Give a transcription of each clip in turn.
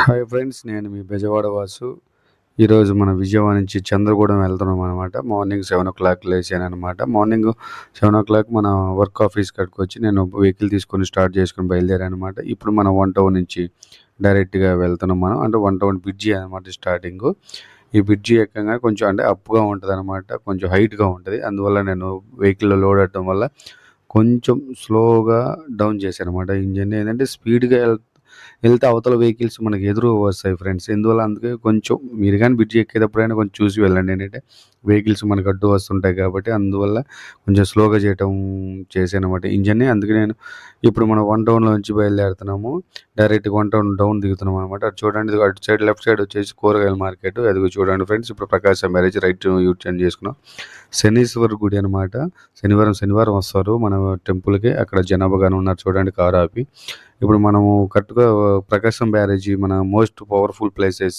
Hi friends నేను మీ బెజవాడ వాసు. ఈరోజు మన విజయవాడ నుంచి చంద్రగూడెం వెళ్తున్నాం అనమాట మార్నింగ్ సెవెన్ ఓ క్లాక్ లేచాను అనమాట మార్నింగ్ సెవెన్ ఓ క్లాక్ మన వర్క్ ఆఫీస్ కాడికి వచ్చి నేను వెహికల్ తీసుకొని స్టార్ట్ చేసుకొని బయలుదేరాను అనమాట ఇప్పుడు మనం వన్ టౌన్ నుంచి డైరెక్ట్గా వెళ్తున్నాం మనం. అంటే వన్ టౌన్ బ్రిడ్జి అనమాట స్టార్టింగ్ ఈ బ్రిడ్జి ఎక్కగా కొంచెం అంటే అప్గా ఉంటుంది అనమాట కొంచెం హైట్గా ఉంటుంది. అందువల్ల నేను వెహికల్లో లోడ్ అవ్వడం వల్ల కొంచెం స్లోగా డౌన్ చేశాను అనమాట ఇంజన్ ఏంటంటే స్పీడ్గా వెళ్ వెళ్తే అవతల వెహికల్స్ మనకి ఎదురు వస్తాయి ఫ్రెండ్స్. ఎందువల్ల అందుకే కొంచెం మీరు కానీ బ్రిడ్జ్ ఎక్కేటప్పుడైనా కొంచెం చూసి వెళ్ళండి. ఏంటంటే వెహికల్స్ మనకు అడ్డు వస్తుంటాయి కాబట్టి అందువల్ల కొంచెం స్లోగా చేయటం చేశాను అనమాట ఇంజన్ని అందుకే నేను ఇప్పుడు మనం వన్ టౌన్లో నుంచి బయలుదేరుతున్నాము. డైరెక్ట్ వన్ టౌన్ డౌన్ దిగుతున్నాం అనమాట అటు చూడండి అటు సైడ్ లెఫ్ట్ సైడ్ వచ్చేసి కూరగాయల మార్కెట్. అది చూడండి ఫ్రెండ్స్ ఇప్పుడు ప్రకాశం మ్యారేజ్ రైట్ యూజ్ చేసుకున్నాం. శనీశ్వర గుడి అనమాట శనివారం శనివారం వస్తారు మన టెంపుల్కి అక్కడ జనాభాగానే ఉన్నారు చూడండి కారు ఆపి. ఇప్పుడు మనము కరెక్ట్గా ప్రకాశం బ్యారేజీ మన మోస్ట్ పవర్ఫుల్ ప్లేసెస్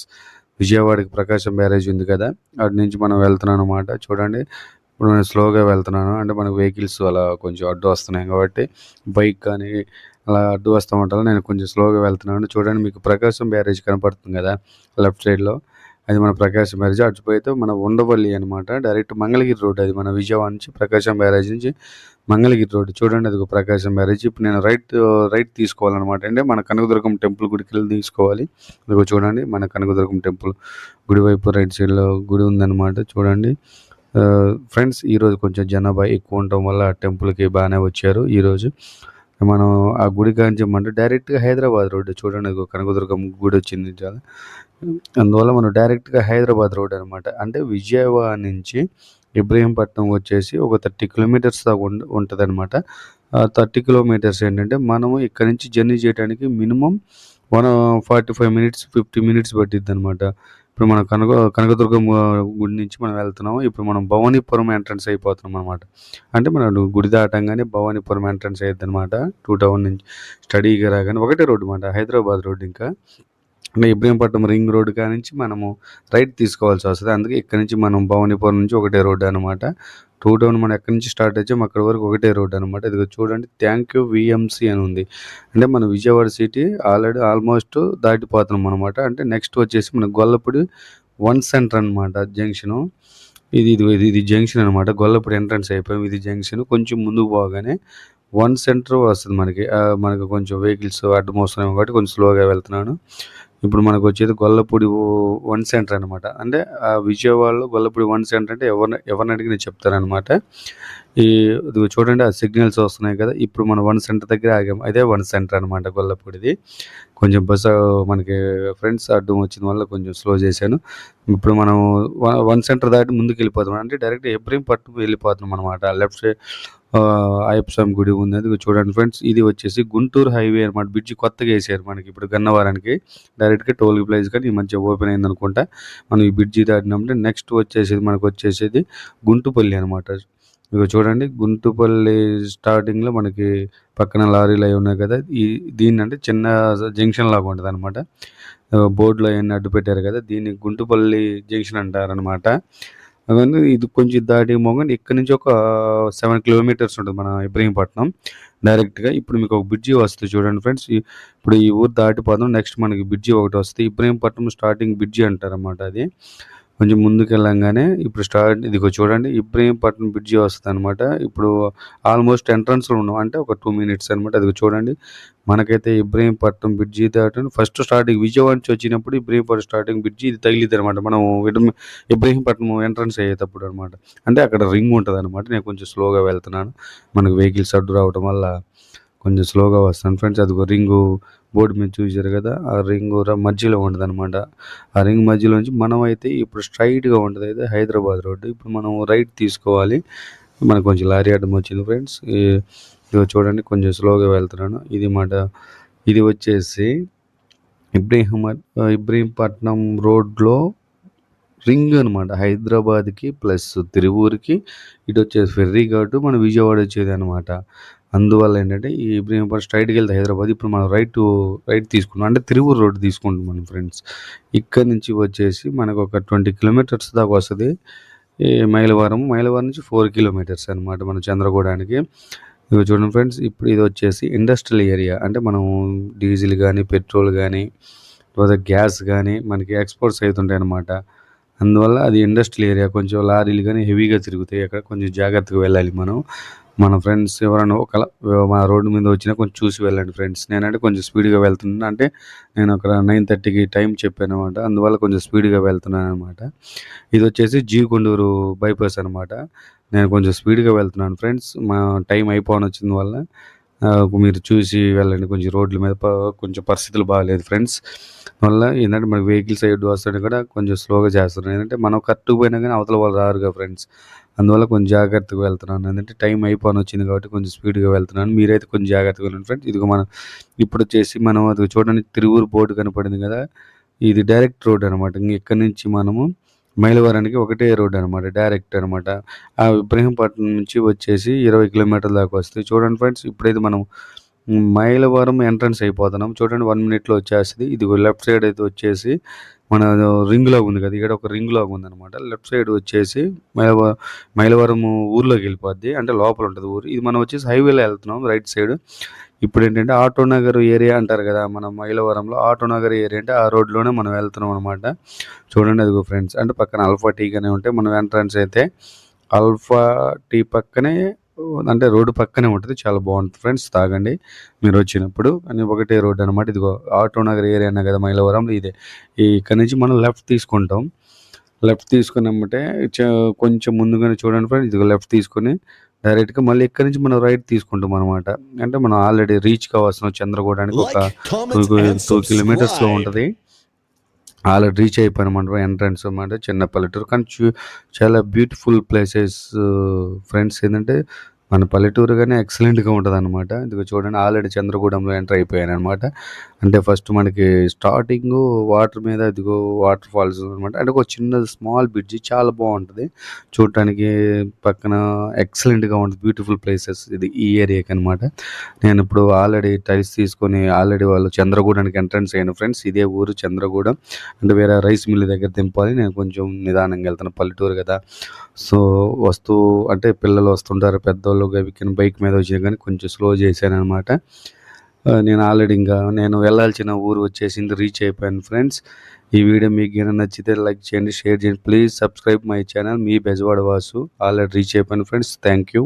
విజయవాడకి ప్రకాశం బ్యారేజ్ ఉంది కదా అటు నుంచి మనం వెళ్తున్నాం అనమాట చూడండి ఇప్పుడు నేను స్లోగా వెళ్తున్నాను. అంటే మనకు వెహికల్స్ అలా కొంచెం అడ్డు వస్తున్నాయి కాబట్టి బైక్ కానీ అలా అడ్డు వస్తూ ఉంటాను నేను కొంచెం స్లోగా వెళ్తున్నాను. చూడండి మీకు ప్రకాశం బ్యారేజ్ కనపడుతుంది కదా లెఫ్ట్ సైడ్లో అది మన ప్రకాశం బ్యారేజ్ అటుపోయితే మన ఉండవల్లి అనమాట డైరెక్ట్ మంగళగిరి రోడ్ అది మన విజయవాడ నుంచి ప్రకాశం బ్యారేజ్ నుంచి మంగళగిరి రోడ్. చూడండి అది ఒక ప్రకాశం బ్యారేజ్. ఇప్పుడు నేను రైట్ రైట్ తీసుకోవాలన్నమాట. అంటే మన కనకదుర్గం టెంపుల్ గుడికి వెళ్ళి తీసుకోవాలి. ఇదిగో చూడండి మన కనకదుర్గం టెంపుల్. గుడి వైపు రైట్ సైడ్లో గుడి ఉందన్నమాట. చూడండి. ఫ్రెండ్స్ ఈరోజు కొంచెం జనాభా ఎక్కువ ఉండటం వల్ల టెంపుల్కి బాగానే వచ్చారు ఈరోజు మనం ఆ గుడి కాంచమంటే డైరెక్ట్గా హైదరాబాద్ రోడ్డు చూడండి కనకదుర్గం గుడి వచ్చింది చాలా. అందువల్ల మనం డైరెక్ట్గా హైదరాబాద్ రోడ్ అనమాట అంటే విజయవాడ నుంచి ఇబ్రహీంపట్నం వచ్చేసి ఒక థర్టీ కిలోమీటర్స్ దాకా ఉంటుంది అనమాట థర్టీ కిలోమీటర్స్ ఏంటంటే మనము ఇక్కడ నుంచి జర్నీ చేయడానికి minimum one forty five minutes fifty minutes పట్టిద్ది అనమాట ఇప్పుడు మనం కనక కనకదుర్గం గుడి నుంచి మనం వెళ్తున్నాము. ఇప్పుడు మనం భవానీపురం ఎంట్రన్స్ అయిపోతున్నాం అనమాట అంటే మనం గుడి దాటంగానే భవానీపురం ఎంట్రన్స్ అయ్యిద్ది అనమాట టూ టౌన్ నుంచి స్టడీగా రాగానే ఒకటే రోడ్డు అనమాట హైదరాబాద్ రోడ్డు ఇంకా. అంటే ఇబ్రహీంపట్నం రింగ్ రోడ్ నుంచి మనము రైట్ తీసుకోవాల్సి వస్తుంది. అందుకే ఇక్కడ నుంచి మనం భవానీపురం నుంచి ఒకటే రోడ్డు అనమాట టూ టౌన్ మనం ఎక్కడి నుంచి స్టార్ట్ వచ్చాము అక్కడ వరకు ఒకటే రోడ్ అనమాట ఇది చూడండి థ్యాంక్ యూ విఎంసి అని ఉంది. అంటే మన విజయవాడ సిటీ ఆల్రెడీ ఆల్మోస్ట్ దాటిపోతున్నాం అనమాట అంటే నెక్స్ట్ వచ్చేసి మన గొల్లపూడి వన్ సెంటర్ అనమాట జంక్షను. ఇది ఇది ఇది జంక్షన్ అనమాట గొల్లపూడి ఎంట్రన్స్ అయిపోయాం. ఇది జంక్షన్. కొంచెం ముందుకు పోగానే వన్ సెంటర్ వస్తుంది మనకి. మనకి కొంచెం వెహికల్స్ అడ్డు మోస్తున్నాయి కాబట్టి కొంచెం స్లోగా వెళ్తున్నాను. ఇప్పుడు మనకు వచ్చేది గొల్లపూడి వన్ సెంటర్ అనమాట అంటే ఆ విజయవాడలో గొల్లపూడి వన్ సెంటర్ అంటే ఎవరిని ఎవరిని అడిగి నేను చెప్తారనమాట ఈ చూడండి ఆ సిగ్నల్స్ వస్తున్నాయి కదా. ఇప్పుడు మనం వన్ సెంటర్ దగ్గర ఆగాం. అదే వన్ సెంటర్ అనమాట గొల్లపూడిది. కొంచెం బస్సు మనకి ఫ్రెండ్స్ అడ్డం వచ్చిన వల్ల కొంచెం స్లో చేశాను. ఇప్పుడు మనం వన్ సెంటర్ దాటి ముందుకు వెళ్ళిపోతాం అంటే డైరెక్ట్ ఎబ్రహీం పట్టు వెళ్ళిపోతున్నాం అనమాట లెఫ్ట్ సైడ్ అయ్యప్ప స్వామి గుడి ఉంది. అది చూడండి ఫ్రెండ్స్ ఇది వచ్చేసి గుంటూరు హైవే అనమాట బ్రిడ్జి కొత్తగా వేసారు మనకి ఇప్పుడు గన్నవారానికి. డైరెక్ట్గా టోల్ ప్లేస్ కానీ ఈ మధ్య ఓపెన్ అయింది అనుకుంటా మనం ఈ బ్రిడ్జి దాటినామంటే నెక్స్ట్ వచ్చేసేది మనకు వచ్చేసేది గుంటుపల్లి అనమాట మీకు చూడండి గుంటుపల్లి స్టార్టింగ్లో మనకి పక్కన లారీలు అవి ఉన్నాయి కదా ఈ దీన్ని అంటే చిన్న జంక్షన్ లాగా ఉంటుంది అనమాట బోర్డులో అవన్నీ అడ్డు పెట్టారు కదా దీన్ని గుంటుపల్లి జంక్షన్ అంటారనమాట అవన్నీ ఇది కొంచెం దాటి మోగండి ఇక్కడ నుంచి ఒక సెవెన్ కిలోమీటర్స్ ఉంటుంది మన ఇబ్రహీంపట్నం. డైరెక్ట్గా ఇప్పుడు మీకు ఒక బ్రిడ్జి వస్తుంది చూడండి ఫ్రెండ్స్ ఇప్పుడు ఈ ఊరు దాటిపోతాం నెక్స్ట్ మనకి బ్రిడ్జి ఒకటి వస్తుంది. ఇబ్రహీంపట్నం స్టార్టింగ్ బ్రిడ్జి అంటారన్నమాట అది. కొంచెం ముందుకెళ్ళంగానే ఇప్పుడు స్టార్ట్ ఇదిగో చూడండి ఇబ్రహీంపట్నం బ్రిడ్జి వస్తుంది అనమాట ఇప్పుడు ఆల్మోస్ట్ ఎంట్రన్స్లో ఉన్నాం. అంటే ఒక టూ మినిట్స్ అనమాట అది చూడండి. మనకైతే ఇబ్రహీంపట్నం బ్రిడ్జి దాటని. ఫస్ట్ స్టార్టింగ్ విజయవాడ నుంచి వచ్చినప్పుడు ఇబ్రహీంపట్నం స్టార్టింగ్ బ్రిడ్జి ఇది తగిలిద్ది అనమాట మనం ఇబ్రహీంపట్నం ఎంట్రన్స్ అయ్యేటప్పుడు అనమాట అంటే అక్కడ రింగ్ ఉంటుంది అనమాట నేను కొంచెం స్లోగా వెళ్తున్నాను. మనకు వెహికల్స్ అడ్డు రావడం వల్ల కొంచెం స్లోగా వస్తాను. ఫ్రెండ్స్ అది రింగు బోర్డు మీద చూసారు కదా ఆ రింగ్ మధ్యలో ఉంటుంది అనమాట ఆ రింగ్ మధ్యలో నుంచి మనం అయితే ఇప్పుడు స్ట్రైట్గా ఉంటుంది. అయితే హైదరాబాద్ రోడ్డు. ఇప్పుడు మనం రైట్ తీసుకోవాలి. మనకు కొంచెం లారీ అడ్డం వచ్చింది ఫ్రెండ్స్ ఇదిగో చూడండి కొంచెం స్లోగా వెళ్తున్నాను. ఇది మాట ఇది వచ్చేసి ఇబ్రహీం ఇబ్రహీంపట్నం రోడ్లో రింగ్ అనమాట హైదరాబాద్కి ప్లస్ తిరువూరుకి. ఇటు వచ్చేసి ఫెర్రీ ఘాటు. మన విజయవాడ వచ్చేది అనమాట అందువల్ల ఏంటంటే ఈ ఇబ్రహీంపట్నం స్ట్రైట్కి వెళ్తే హైదరాబాద్ ఇప్పుడు మనం రైట్ రైట్ తీసుకున్నాం అంటే తిరువూరు రోడ్ తీసుకుంటాం మనం ఫ్రెండ్స్ ఇక్కడ నుంచి వచ్చేసి మనకు ఒక ట్వంటీ కిలోమీటర్స్ దాకా వస్తుంది. ఈ మైలవరం మైలవరం నుంచి ఫోర్ కిలోమీటర్స్ అనమాట మన చంద్రగూడానికి. ఇవి చూడండి ఫ్రెండ్స్ ఇప్పుడు ఇది వచ్చేసి ఇండస్ట్రియల్ ఏరియా అంటే మనం డీజిల్ కానీ పెట్రోల్ కానీ లేదా గ్యాస్ కానీ మనకి ఎక్స్పోర్ట్స్ అవుతుంటాయి అన్నమాట. అందువల్ల అది ఇండస్ట్రియల్ ఏరియా కొంచెం లారీలు కానీ హెవీగా తిరుగుతాయి. అక్కడ కొంచెం జాగ్రత్తగా వెళ్ళాలి మనం. మన ఫ్రెండ్స్ ఎవరైనా ఒక మా రోడ్డు మీద వచ్చినా కొంచెం చూసి వెళ్ళండి ఫ్రెండ్స్ నేనంటే కొంచెం స్పీడ్గా వెళ్తున్నాను. అంటే నేను ఒక నైన్ థర్టీకి టైం చెప్పాను అనమాట అందువల్ల కొంచెం స్పీడ్గా వెళ్తున్నాను అనమాట ఇది వచ్చేసి జీ కొండూరు బైపాస్ అనమాట నేను కొంచెం స్పీడ్గా వెళ్తున్నాను ఫ్రెండ్స్ మా టైం అయిపోవని వచ్చింది వల్ల మీరు చూసి వెళ్ళండి. కొంచెం రోడ్ల మీద కొంచెం పరిస్థితులు బాగాలేదు ఫ్రెండ్స్. వల్ల ఏంటంటే మనకి వెహికల్ సైడ్ వస్తుంటే కూడా కొంచెం స్లోగా చేస్తున్నాను ఏంటంటే మనం కరెక్ట్గా పోయినా కానీ అవతల వాళ్ళు రారుగా ఫ్రెండ్స్. అందువల్ల కొంచెం జాగ్రత్తగా వెళ్తున్నాను. ఎందుకంటే టైం అయిపోని వచ్చింది కాబట్టి కొంచెం స్పీడ్గా వెళ్తున్నాను. మీరైతే కొంచెం జాగ్రత్తగా వెళ్ళండి ఫ్రెండ్స్. ఇదిగో మనం ఇప్పుడు వచ్చేసి మనం అది చూడడానికి తిరువురు బోర్డు కనపడింది కదా? ఇది డైరెక్ట్ రోడ్ అనమాట ఇక్కడ నుంచి మనము మైలవరానికి ఒకటే రోడ్ అనమాట డైరెక్ట్ అనమాట ఆ ఇబ్రహీంపట్నం నుంచి వచ్చేసి ఇరవై కిలోమీటర్ల దాకా వస్తుంది. చూడండి ఫ్రెండ్స్ ఇప్పుడైతే మనం మైలవరం ఎంట్రన్స్ అయిపోతున్నాం. చూడండి వన్ మినిట్లో వచ్చేస్తుంది. ఇది లెఫ్ట్ సైడ్ అయితే వచ్చేసి మన రింగ్ లాగా ఉంది కదా ఇక్కడ ఒక రింగ్ లాగా ఉంది అనమాట లెఫ్ట్ సైడ్ వచ్చేసి మైలవరం మైలవరం ఊర్లోకి వెళ్ళిపోద్ది. అంటే లోపల ఉంటుంది ఊరు. ఇది మనం వచ్చేసి హైవేలో వెళ్తున్నాం రైట్ సైడ్. ఇప్పుడు ఏంటంటే ఆటో నగర్ ఏరియా అంటారు కదా మన మైలవరంలో ఆటో నగర్ ఏరియా అంటే ఆ రోడ్లోనే మనం వెళ్తున్నాం అనమాట చూడండి అదిగో ఫ్రెండ్స్ అంటే పక్కన అల్ఫా టీగానే ఉంటాయి మనం ఎంట్రన్స్ అయితే అల్ఫా టీ పక్కనే అంటే రోడ్డు పక్కనే ఉంటుంది చాలా బాగుంటుంది ఫ్రెండ్స్ తాగండి. మీరు వచ్చినప్పుడు అని ఒకటే రోడ్ అనమాట ఇదిగో ఆటో నగర్ ఏరియా అన్న కదా మైలవరంలో ఇదే. ఇక్కడ నుంచి మనం లెఫ్ట్ తీసుకుంటాం. లెఫ్ట్ తీసుకున్నామంటే కొంచెం ముందుగానే చూడండి ఫ్రెండ్స్ ఇదిగో లెఫ్ట్ తీసుకొని డైరెక్ట్గా మళ్ళీ ఇక్కడ నుంచి మనం రైట్ తీసుకుంటాం అనమాట అంటే మనం ఆల్రెడీ రీచ్ కావాల్సిన చంద్రగూడానికి ఒక టూ కిలోమీటర్స్లో. ఉంటుంది. ఆల్రెడీ రీచ్ అయిపోయాను అనమాట ఎంట్రన్స్ అనమాట చిన్న పల్లెటూరు. కానీ చాలా బ్యూటిఫుల్ ప్లేసెస్ ఫ్రెండ్స్ ఏంటంటే మన పల్లెటూరు కానీ ఎక్సలెంట్గా ఉంటుంది అనమాట ఇదిగో చూడండి ఆల్రెడీ చంద్రగూడెంలో ఎంటర్ అయిపోయాను అనమాట అంటే ఫస్ట్ మనకి స్టార్టింగ్ వాటర్ మీద ఇదిగో వాటర్ ఫాల్స్ అనమాట అంటే ఒక చిన్న స్మాల్ బ్రిడ్జి చాలా బాగుంటుంది. చూడటానికి పక్కన ఎక్సలెంట్గా ఉంటుంది. బ్యూటిఫుల్ ప్లేసెస్ ఇది ఈ ఏరియాకి అనమాట నేను ఇప్పుడు ఆల్రెడీ టైల్స్ తీసుకొని ఆల్రెడీ వాళ్ళు చంద్రగూడెంకి ఎంట్రన్స్ అయ్యాను ఫ్రెండ్స్ ఇదే ఊరు చంద్రగూడెం. అంటే వేరే రైస్ మిల్ దగ్గర దింపాలి. నేను కొంచెం నిదానంగా వెళ్తాను పల్లెటూరు కదా. సో వస్తూ అంటే పిల్లలు వస్తుంటారు పెద్దోళ్ళు ఎక్కిన బైక్ మీద వచ్చినా కానీ కొంచెం స్లో చేశాను అనమాట నేను ఆల్రెడీ ఇంకా నేను వెళ్ళాల్సిన ఊరు వచ్చేసింది రీచ్ అయిపోయాను ఫ్రెండ్స్. ఈ వీడియో మీకు ఏమైనా నచ్చితే లైక్ చేయండి షేర్ చేయండి. ప్లీజ్ సబ్స్క్రైబ్ మై ఛానల్ మీ బెజవాడ వాసు. ఆల్రెడీ రీచ్ అయిపోయాను ఫ్రెండ్స్. Thank you